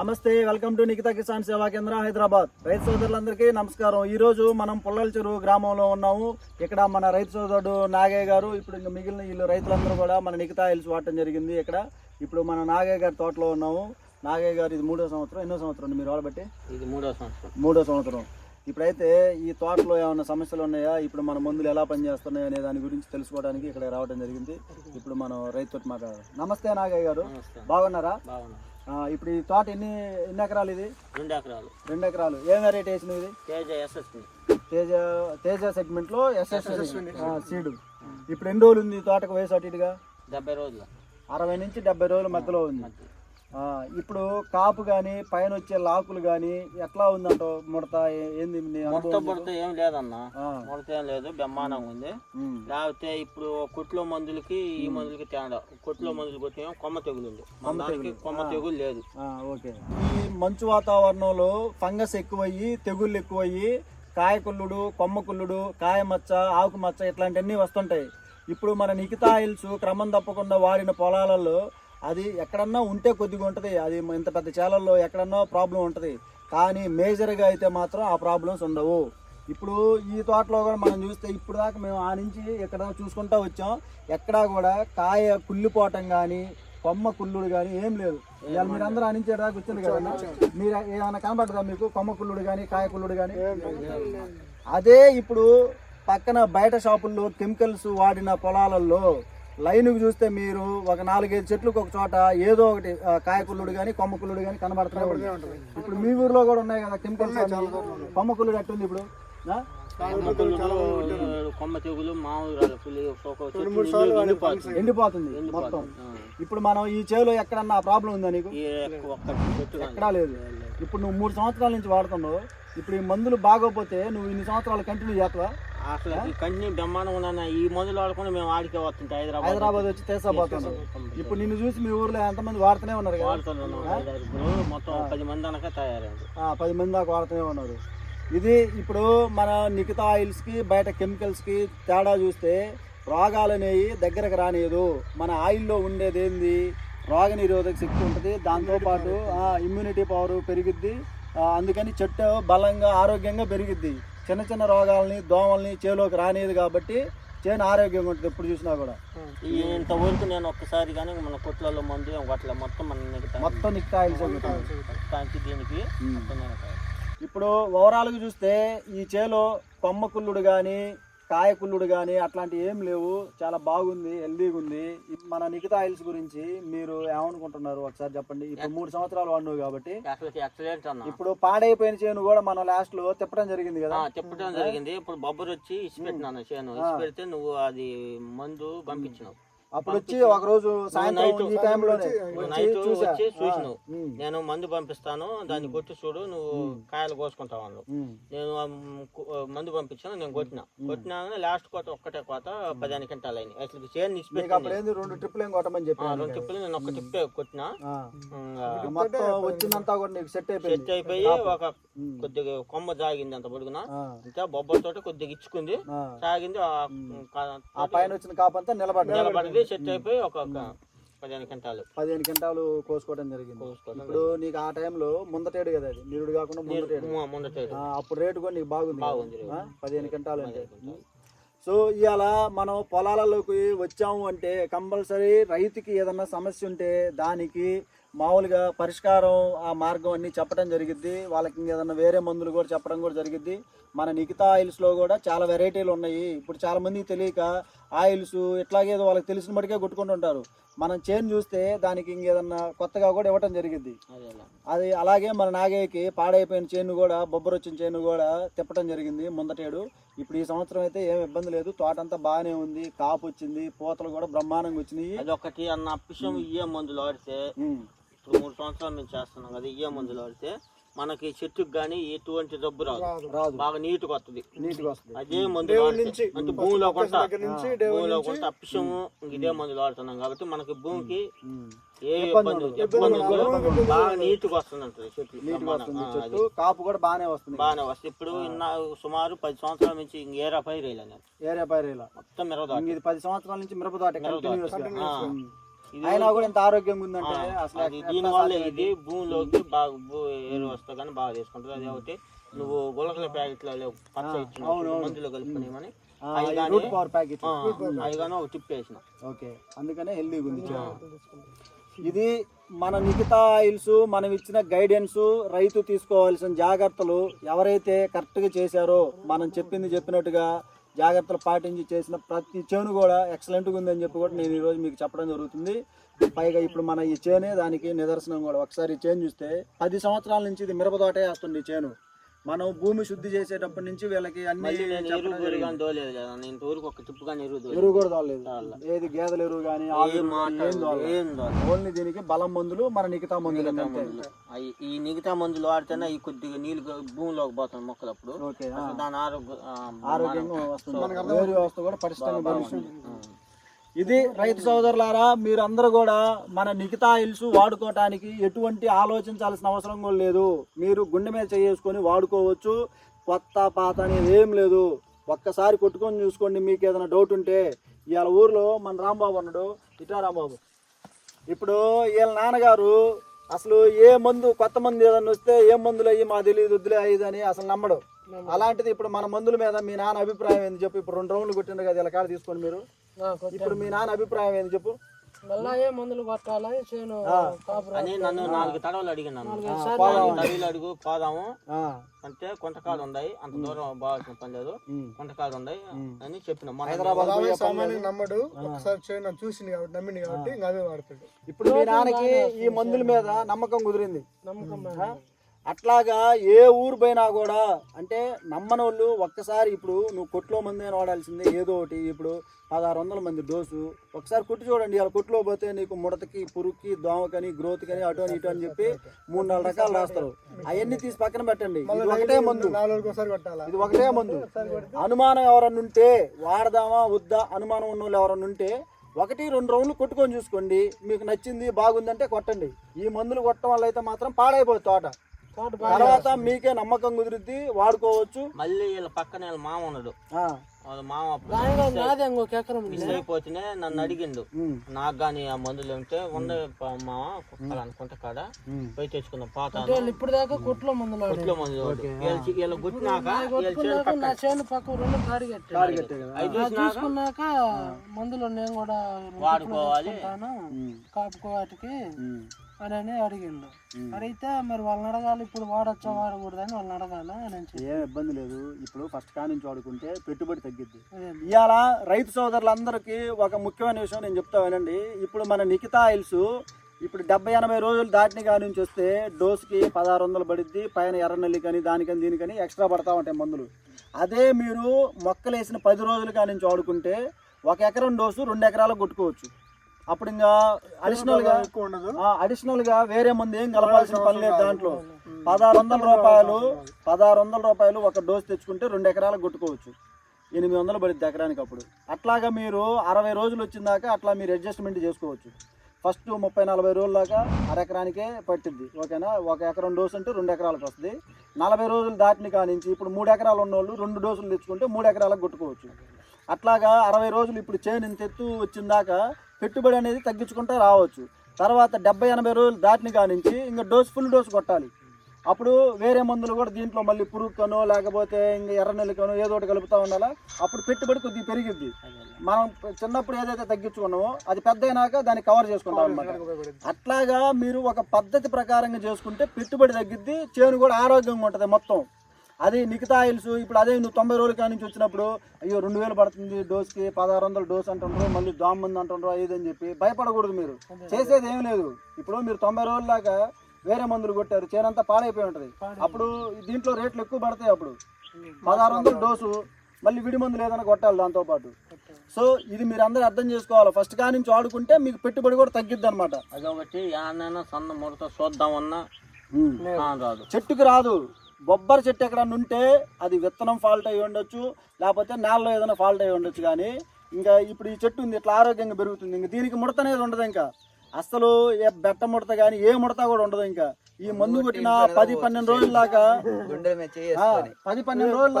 నమస్తే welcome to Nikhita Kisan సేవా కేంద్ర హైదరాబాద్. రైతు సోదరులందరికీ నమస్కారం. ఈ రోజు మనం పుల్లల చెరువు గ్రామంలో ఉన్నాము. ఇక్కడ మన రైతు సోదరుడు నాగయ్య గారు ఇప్పుడు ఇంకా మిగిలిన వీళ్ళు రైతులందరూ కూడా మన నిఖితా హిల్స్ వాడటం జరిగింది ఇక్కడ. ఇప్పుడు మన నాగయ్య గారి తోటలో ఉన్నాము. నాగయ్య గారు ఇది మూడో సంవత్సరం ఎన్నో సంవత్సరం మీరు వాళ్ళబట్టి ఇది మూడో సంవత్సరం. మూడో సంవత్సరం. ఇప్పుడైతే ఈ తోటలో ఏమైనా సమస్యలు ఉన్నాయా? ఇప్పుడు మన మందులు ఎలా పనిచేస్తున్నాయి అనే దాని గురించి తెలుసుకోవడానికి ఇక్కడ రావడం జరిగింది. ఇప్పుడు మనం రైతుతో మాట్లాడాలి నమస్తే నాగయ్య గారు. బాగున్నారా? ఇప్పుడు ఈ తోట ఎన్ని ఎన్ని ఎకరాలు ఇది? రెండు ఎకరాలు. రెండు ఎకరాలు. ఏం వెరైటీ వేసినవి ఇది? తేజ తేజ తేజ సెగ్మెంట్లో ఎస్ఎస్ సీడ్ ఇప్పుడు ఎన్ని రోజులు ఉంది తోటకు వయసు అటు ఇటుగా? డెబ్బై రోజులు. అరవై నుంచి డెబ్బై రోజుల మధ్యలో ఉంది. ఇప్పుడు కాపు కానీ పైన వచ్చే లాకులు కానీ ఎట్లా ఉందంట ముడత? ఏంది ముడత పుడత ఏం లేదన్న. ముడత ఏం లేదు బ్రహ్మాండంగా ఉంది. లేకపోతే ఇప్పుడు కొట్లో మందులకి ఈ మందులకి తేడా. కొట్లో మందులు కొట్టిన కొమ్మ మన దానికి కొమ్మ తెగులు లేదు. ఓకే. ఈ మంచు వాతావరణంలో ఫంగస్ ఎక్కువయ్యి తెగుళ్ళు ఎక్కువయ్యి కాయకుల్లుడు కొమ్మకుల్లుడు కాయ మచ్చ ఆకు మచ్చ ఇట్లాంటివన్నీ వస్తుంటాయి. ఇప్పుడు మన నిఖితా ఆయిల్స్ క్రమం తప్పకుండా వాడిన పొలాలలో అది ఎక్కడన్నా ఉంటే కొద్దిగా ఉంటుంది. అది ఇంత పెద్ద చేలల్లో ఎక్కడన్నా ప్రాబ్లం ఉంటుంది. కానీ మేజర్గా అయితే మాత్రం ఆ ప్రాబ్లమ్స్ ఉండవు. ఇప్పుడు ఈ తోటలో కూడా మనం చూస్తే ఇప్పుడు దాకా మేము ఆ నుంచి ఎక్కడ చూసుకుంటా వచ్చాం. ఎక్కడా కూడా కాయ కుళ్ళిపోవటం కానీ కొమ్మ కుళ్ళుడు కానీ ఏం లేదు. ఇవాళ మీరు అందరూ ఆ నుంచి దాకా వచ్చింది కదా? మీరు ఏమైనా కనబడుతుందా మీకు? కొమ్మ కుళ్ళుడు కానీ కాయ కుళ్ళుడు కానీ అదే ఇప్పుడు పక్కన బయట షాపుల్లో కెమికల్స్ వాడిన పొలాలలో లైన్కి చూస్తే మీరు ఒక నాలుగైదు చెట్లకు ఒక చోట ఏదో ఒకటి ఆ, కాయ కుళ్ళుడు కానీ కొమ్మ కుళ్ళుడు కానీ కనబడుతూనే ఉంటుంది. ఇప్పుడు మీ ఊర్లో కూడా ఉన్నాయి కదా కెమికల్స్ కొమ్మ కుళ్ళుడు ఎట్టుంది ఇప్పుడు? కొమ్మ తెగులు, మామూలు ఎండిపోతుంది. ఎండిపోతుంది. మొత్తం. ఇప్పుడు మనం ఈ చేలో ఎక్కడన్నా ప్రాబ్లం ఉందా నీకు. ఎక్కడా లేదు. ఇప్పుడు నువ్వు మూడు సంవత్సరాల నుంచి వాడుతున్నావు. ఇప్పుడు ఈ మందులు బాగోపోతే నువ్వు ఇన్ని సంవత్సరాలు కంటిన్యూ చేస్తావా? అసలు కంటిన్యూ బ్రహ్మాండంగా ఉన్నా ఈ మందులు వాడుకుని మేము ఆడికే వస్తుంటే హైదరాబాద్ హైదరాబాద్ వచ్చి తీసపోతున్నావు ఇప్పుడు నిన్ను చూసి మీ ఊర్లో ఎంతమంది వాడుతూనే ఉన్నారు ఇప్పుడు మొత్తం పది మంది అనక తయారైంది. పది మంది దాకా వాడుతూనే ఉన్నారు. ఇది ఇప్పుడు మన నిఖితా ఆయిల్స్కి బయట కెమికల్స్కి తేడా చూస్తే రోగాలు అనేవి దగ్గరకు రానియదు. మన ఆయిల్లో ఉండేది ఏంది? రోగ నిరోధక శక్తి ఉంటుంది. దాంతోపాటు ఇమ్యూనిటీ పవర్ పెరిగిద్ది. అందుకని చెట్టు బలంగా ఆరోగ్యంగా పెరిగిద్ది. చిన్న చిన్న రోగాలని దోమల్ని చేలోకి రానియదు కాబట్టి చేను ఆరోగ్యంగా ఉంటుంది ఎప్పుడు చూసినా కూడా. ఇంతవరకు నేను ఒక్కసారి కానీ మన కొట్లలో మందు అట్లా మొత్తం మన మొత్తం ఆయిల్స్ దానికి. ఇప్పుడు ఓవరాల్గా చూస్తే ఈ చేలో కొమ్మ కుళ్ళుడు కానీ కాయ కుళ్ళుడు కానీ అట్లాంటివి ఏం లేవు. చాలా బాగుంది హెల్దీగా ఉంది. మన నిఖితా ఆయిల్స్ గురించి మీరు ఏమనుకుంటున్నారు? ఒకసారి చెప్పండి. ఇప్పుడు మూడు సంవత్సరాలు వాడినావు కాబట్టి. ఇప్పుడు పాడైపోయిన చేను కూడా మనం లాస్ట్లో తిప్పడం జరిగింది కదా? ఆ, చెప్పడం జరిగింది. ఇప్పుడు బొబ్బరు వచ్చి ఇసి పెట్టినాను. చేను. ఇసి పెడితే నువ్వు అది మందు పంపించినావు. అప్పుడు వచ్చి ఒక రోజు సాయంత్రం ఈ టైంలోనే వచ్చి నైట్ చూసా వచ్చి చూసినావు. నేను మందు పంపిస్తాను దాన్ని కొట్టి చూడు నువ్వు కాయలు కోసుకుంటావు అన్నావు నేను మందు పంపించాను నేను కొట్టిన. కొట్టినా లాస్ట్ కోత ఒక్కటే కోత పదిహేను క్వింటాలు అయినాయి. అసలు చేను మీకు ఇచ్చిపెట్టి అప్పుడు ఏంది రెండు ట్రిప్పులు ఏం కొట్టమని చెప్పాను రెండు టిప్పులు నేను ఒక్క టిప్పే కొట్టిన. మొత్తం వచ్చిందంతా కూడా నీకు సెట్ అయిపోయింది. సెట్ అయిపోయి ఒక కొద్దిగా కొమ్మ జాగింది అంత పొడుగున. ఆ, ఇంకా బొబ్బలతోటి కొద్దిగా ఇచ్చుకుంది. సాగింది ఆ పైన వచ్చిన కాపంతా నిలబడ్డా నిలబడింది సెట్ అయిపోయి ఒక పదిహేను క్వింటాలు. పదిహేను క్వింటాలు కోసుకోవడం జరిగింది. కోసుకోవడం ఇప్పుడు నీకు ఆ టైంలో ముందటేడు కదా అది. నిరుడు కాకుండా ముందటేడు ముందటేడు అప్పుడు రేటు కూడా నీకు బాగుంది? బాగుంది పదిహేను క్వింటాలు అంటే. సో ఇవాళ మనం పొలాలలోకి వచ్చాము అంటే కంపల్సరీ రైతుకి ఏదన్నా సమస్య ఉంటే దానికి మామూలుగా పరిష్కారం ఆ మార్గం అన్ని చెప్పడం జరిగిద్ది. వాళ్ళకి ఏదన్నా వేరే మందులు కూడా చెప్పడం కూడా జరిగిద్ది. మన నిఖితా ఆయిల్స్లో కూడా చాలా వెరైటీలు ఉన్నాయి. ఇప్పుడు చాలా మందికి తెలియక ఆయిల్స్ ఇట్లాగేదో వాళ్ళకి తెలిసిన మటుకే కొట్టుకుంటుంటారు మనం చేను చూస్తే దానికి ఇంకేదన్నా కొత్తగా కూడా ఇవ్వటం జరిగిద్ది. అదేలా అది అలాగే మన నాగయ్యకి పాడైపోయిన చేను కూడా బొబ్బరు వచ్చిన చేను కూడా తిప్పటం జరిగింది ముందటేడు. ఇప్పుడు ఈ సంవత్సరం అయితే ఏం ఇబ్బంది లేదు. తోట అంతా బాగానే ఉంది. కాపు వచ్చింది. పూతలు కూడా బ్రహ్మాండంగా వచ్చినాయి. అదొకటి అన్న అప్పిషం ఇయ్యే మందులు వాడితే ఇప్పుడు మూడు సంవత్సరాల నుంచి చేస్తున్నాం కదా ఇయ్యే మందులు వాడితే మనకి చెట్టుకు కానీ ఎటువంటి జబ్బు రాదు. రాదు. బాగా నీట్గా వస్తుంది నీట్గా వస్తుంది. అదే మందులు వాడితే అంటే భూమిలో భూమిలో కొంత అప్పిషము ఇదే మందులు వాడుతున్నాం కాబట్టి మనకి భూమికి ఏ ఇబ్బంది. బాగా వస్తుంది అంటది చెట్లు నీట్గా వస్తుంది. చెట్టు కాపు కూడా బాగానే వస్తుంది. బాగానే వస్తుంది. ఇప్పుడు ఇన్న సుమారు పది సంవత్సరాల నుంచి ఇంక ఏరా పైరు వేయలే నేను. ఏరియా పైరేలా మొత్తం మిరవదాటి ఇది పది సంవత్సరాల నుంచి మిరప తోట అయినా కూడా ఇంత ఆరోగ్యంగా ఉందంటే అసలు అది దీని వల్ల ఇది భూమిలోకి బాగా ఏరు వస్తా కానీ బాగా తీసుకుంటుంది అది ఒకటి నువ్వు గులకల ప్యాకెట్లో పచ్చ మందులో కలుపుకునేమని. రూట్ పవర్ ప్యాకెట్ అవి కానీ ఒక టిప్ వేసిన. ఓకే అందుకనే హెల్దీగా ఉంది. ఇది మన నిఖితా ఆయిల్స్ మనం ఇచ్చిన గైడెన్స్ రైతు తీసుకోవాల్సిన జాగ్రత్తలు ఎవరైతే కరెక్ట్గా చేశారో మనం చెప్పింది చెప్పినట్టుగా జాగ్రత్తలు పాటించి చేసిన ప్రతి చేను కూడా ఎక్సలెంట్గా ఉందని చెప్పి కూడా నేను ఈరోజు మీకు చెప్పడం జరుగుతుంది. పైగా ఇప్పుడు మన ఈ చేనే దానికి నిదర్శనం కూడా. ఒకసారి ఈ చేను చూస్తే పది సంవత్సరాల నుంచి ఇది మిరప తోటే వేస్తుంది ఈ చేను. మనం భూమి శుద్ధి చేసేటప్పటి నుంచి వీళ్ళకి అన్ని ఎరువు కూడా తోలేదు ఏది గేదెల ఎరువు కానీ ఓన్లీ దీనికి బలం మందులు మన నిఖితా మందులు ఈ మిగతా మందులు వాడితేనే ఈ కొద్దిగా నీళ్ళు భూమిలోకి పోతాయి మొక్కలు అప్పుడు దాని ఆరోగ్య ఆరోగ్యంగా వస్తుంది. వ్యవస్థ కూడా పెరుగుతుంది ఇది రైతు సోదరులారా మీరందరూ కూడా మన నిఖితా ఆయిల్స్ వాడుకోవటానికి ఎటువంటి ఆలోచించాల్సిన అవసరం కూడా లేదు. మీరు గుండె మీద చేసుకొని వాడుకోవచ్చు. కొత్త పాత అనేది ఏం లేదు. ఒక్కసారి కొట్టుకొని చూసుకోండి మీకు ఏదైనా డౌట్ ఉంటే. ఇవాళ ఊర్లో మన రాంబాబు అన్నాడు ఇటా రాంబాబు. ఇప్పుడు వీళ్ళ నాన్నగారు అసలు ఏ మందు కొత్త మందు ఏదన్నా వస్తే ఏ మందులు అయ్యి మా తెలియదు వద్దులే అయ్యేది అని అసలు నమ్మడు. అలాంటిది ఇప్పుడు మన మందుల మీద మీ నాన్న అభిప్రాయం ఏంది చెప్పు? ఇప్పుడు రెండు రౌండ్లు కొట్టిండ్రు కదా ఇలా కాడ తీసుకోండి మీరు. ఇప్పుడు మీ నాన్న అభిప్రాయం ఏంది చెప్పు? మళ్ళా మందులు కొట్టాలి? చేను అని నన్ను నాలుగు తడవలు అడిగాను నన్ను. నాలుగు తడవలు అడుగు పోదాము. అంటే కొంతకాలు ఉన్నాయి. అంత దూరం బాగాల్సిన పని లేదు. కొంతకాలు ఉన్నాయి అని చెప్పిన. నమ్మడు. ఒకసారి చేయను చూసింది కాబట్టి నమ్మింది కాబట్టి అవే వాడతాడు. ఇప్పుడు మీ నాన్నకి ఈ మందుల మీద నమ్మకం కుదిరింది. నమ్మకం? అట్లాగా ఏ ఊరు పోయినా కూడా అంటే నమ్మని వాళ్ళు ఒక్కసారి ఇప్పుడు నువ్వు కొట్లో మంది అయినా వాడాల్సిందే ఏదో ఒకటి. ఇప్పుడు పదహారు వందల మంది డోసు. ఒకసారి కొట్టి చూడండి ఇలా కొట్లో పోతే నీకు ముడతకి పురుగుకి దోమకని గ్రోత్ కని అటు అని ఇటు అని చెప్పి మూడు నాలుగు రకాలు రాస్తారు. అవన్నీ తీసి పక్కన పెట్టండి. ఇది ఒకటే మందు. ఇది ఒకటే మందు. అనుమానం ఎవరన్నా ఉంటే వాడదామా వద్దా అనుమానం ఉన్న వాళ్ళు ఎవరన్నా ఉంటే ఒకటి రెండు రౌండ్లు కొట్టుకొని చూసుకోండి. మీకు నచ్చింది బాగుందంటే కొట్టండి. ఈ మందులు కొట్టడం వల్ల అయితే మాత్రం పాడైపోతుంది తోట. తర్వాత మీకే నమ్మకం కుదిరిద్ది వాడుకోవచ్చు. మళ్ళీ వీళ్ళ పక్కన వీళ్ళ మామ ఉన్నాడు. ఆ, వాళ్ళ మామ నాది ఇంకొక ఎకరం ఉంది. మిస్ అయిపోతేనే నన్ను అడిగిండు. నాకు కానీ ఆ మందులు ఉంటే ఉండే ప- మామ కుక్కలు అనుకుంటా కాడ. పోయి తెచ్చుకుందాం పాత ఇప్పుడు దాకా కొట్లో మందులు. ఇంట్లో మందులు వీళ్ళు గుట్టినాక నా చేను పక్క రెండు చూసుకున్నాక మందులు నేను కూడా వాడుకోవాలి. కాపుకో వాటికి. అని అని అడిగిండు అడిగితే మరి వాళ్ళని అడగాలి ఇప్పుడు వాడచ్చా వాడకూడదని వాళ్ళని అడగాలి? అని. ఏం ఇబ్బంది లేదు. ఇప్పుడు ఫస్ట్ కా నుంచి వాడుకుంటే పెట్టుబడి తగ్గిద్ది. ఇవాళ రైతు సోదరులందరికీ ఒక ముఖ్యమైన విషయం నేను చెప్తా వినండి. ఇప్పుడు మన నిఖితా ఆయిల్స్ ఇప్పుడు డెబ్బై ఎనభై రోజులు దాటిన కాడి నుంచి వస్తే డోస్కి పదహారు వందలు పడిద్ది పైన ఎర్ర నెల్లి కానీ దానికని దీనికని ఎక్స్ట్రా పడతా ఉంటాయి మందులు. అదే మీరు మొక్కలు వేసిన పది రోజుల కాడి నుంచి వాడుకుంటే ఒక ఎకరం డోసు రెండు ఎకరాలకు కొట్టుకోవచ్చు. అప్పుడు ఇంకా అడిషనల్గా ఎక్కువ అడిషనల్ అడిషనల్గా వేరే మంది ఏం కలపాల్సిన పని లేదు దాంట్లో. పదహారు వందల రూపాయలు పదహారు వందల రూపాయలు ఒక డోస్ తెచ్చుకుంటే రెండు ఎకరాలకు కొట్టుకోవచ్చు. ఎనిమిది వందలు పడుతుంది ఎకరానికి అప్పుడు. అట్లాగా మీరు అరవై రోజులు వచ్చిందాకా అట్లా మీరు అడ్జస్ట్మెంట్ చేసుకోవచ్చు. ఫస్ట్ ముప్పై నలభై రోజుల దాకా అర పట్టింది పట్టిద్ది. ఓకేనా? ఒక ఎకరం డోసు అంటే రెండు ఎకరాలకు వస్తుంది. నలభై రోజులు దాటిని కానించి ఇప్పుడు మూడు ఎకరాలు ఉన్న వాళ్ళు రెండు డోసులు తెచ్చుకుంటే మూడు ఎకరాలకు కొట్టుకోవచ్చు. అట్లాగా అరవై రోజులు ఇప్పుడు చేను ఇంత ఎత్తు వచ్చిందాక పెట్టుబడి అనేది తగ్గించుకుంటూ రావచ్చు. తర్వాత డెబ్బై ఎనభై రోజులు దాటిన కానించి ఇంకా డోస్ ఫుల్ డోస్ కొట్టాలి. అప్పుడు వేరే మందులు కూడా దీంట్లో మళ్ళీ పురుగుకనో లేకపోతే ఇంకా ఎర్ర నెల్లికనో ఏదో ఒకటి కలుపుతా ఉండాలా? అప్పుడు పెట్టుబడి కొద్దిగా పెరిగిద్ది. మనం చిన్నప్పుడు ఏదైతే తగ్గించుకున్నామో అది పెద్ద అయినాక దాన్ని కవర్ చేసుకుంటాం అనమాట అట్లాగా మీరు ఒక పద్ధతి ప్రకారంగా చేసుకుంటే పెట్టుబడి తగ్గిద్ది చేను కూడా ఆరోగ్యంగా ఉంటుంది మొత్తం. అది మిగతా ఆయిల్స్ ఇప్పుడు అదే నువ్వు తొంభై రోజుల కాడి నుంచి వచ్చినప్పుడు అయ్యో రెండు వేలు పడుతుంది డోస్కి పదహారు వందల డోస్ అంటుండ్రు మళ్ళీ దోమ మంది అంటుండ్రు ఐదు అని చెప్పి భయపడకూడదు మీరు. చేసేది ఏం లేదు. ఇప్పుడు మీరు తొంభై రోజుల దాకా వేరే మందులు కొట్టారు చేనంతా పాడైపోయి ఉంటుంది. అప్పుడు దీంట్లో రేట్లు ఎక్కువ పడతాయి అప్పుడు. పదహారు వందల డోసు మళ్ళీ విడి మందులు ఏదైనా కొట్టాలి దాంతో పాటు. సో ఇది మీరు అందరూ అర్థం చేసుకోవాలి. ఫస్ట్ కా నుంచి వాడుకుంటే మీకు పెట్టుబడి కూడా తగ్గిద్ది అనమాట అదొకటి సన్న ముడత చూద్దామన్నా. కాని రాదు. చెట్టుకి రాదు. బొబ్బరి చెట్టు ఎక్కడన్నా ఉంటే అది విత్తనం ఫాల్ట్ అయి ఉండొచ్చు లేకపోతే నేలలో ఏదైనా ఫాల్ట్ అయి ఉండొచ్చు కానీ ఇంకా ఇప్పుడు ఈ చెట్టు ఉంది ఇట్లా ఆరోగ్యంగా పెరుగుతుంది. ఇంకా దీనికి ముడత అనేది ఉండదు ఇంకా. అసలు ఏ బెట్ట ముడత కానీ ఏ ముడత కూడా ఉండదు ఇంకా. ఈ మందు కొట్టిన పది పన్నెండు రోజుల దాకా పది పన్నెండు రోజుల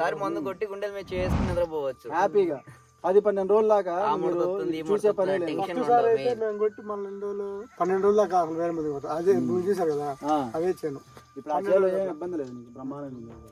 దాకా మందు కొట్టి గుండెల మీద చేసుకుని నిద్రపోవచ్చు. హ్యాపీగా. అది పన్నెండు రోజుల దాకా ఆ మీరు ముడతొస్తుంది, ఈ చూసే పని అయితే మేము కొట్టి మళ్ళీ ఎన్ని రోజులు పన్నెండు రోజులు దాకా అసలు వేరే మంది కొట్టాం అదే నువ్వు చూసావు కదా అవే చేయను ఇప్పుడు ఆ చేలో ఏం ఇబ్బంది లేదు బ్రహ్మాండంగా ఉంది.